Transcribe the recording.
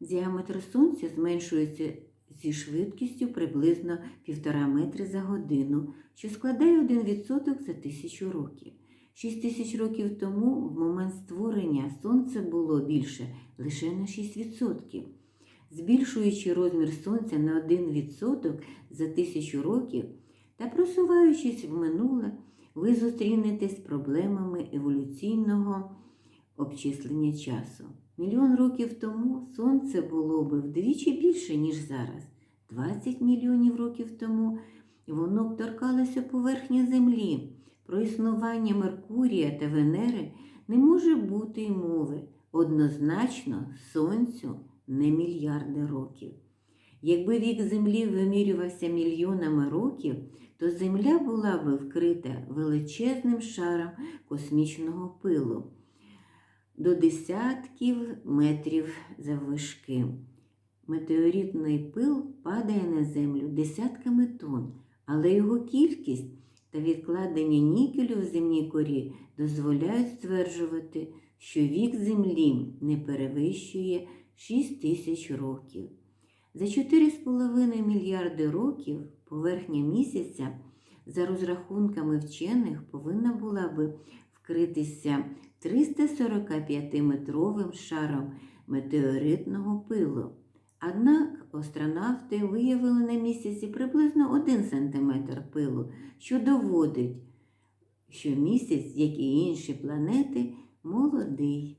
Діаметр Сонця зменшується зі швидкістю приблизно 1,5 метри за годину, що складає 1% за тисячу років. 6 тисяч років тому, в момент створення, Сонце було більше лише на 6%. Збільшуючи розмір Сонця на 1% за тисячу років та просуваючись в минуле, ви зустрінетесь з проблемами еволюційного обчислення часу. Мільйон років тому Сонце було би вдвічі більше, ніж зараз. 20 мільйонів років тому воно б торкалося поверхні Землі. Про існування Меркурія та Венери не може бути й мови. Однозначно, Сонцю не мільярди років. Якби вік Землі вимірювався мільйонами років, то Земля була би вкрита величезним шаром космічного пилу до десятків метрів заввишки. Метеоритний пил падає на землю десятками тонн, але його кількість та відкладення нікелю в земній корі дозволяють стверджувати, що вік Землі не перевищує 6 тисяч років. За 4,5 мільярди років поверхня місяця, за розрахунками вчених, повинна була би вкритися 345-метровим шаром метеоритного пилу. Однак астронавти виявили на місяці приблизно 1 см пилу, що доводить, що місяць, як і інші планети, молодий.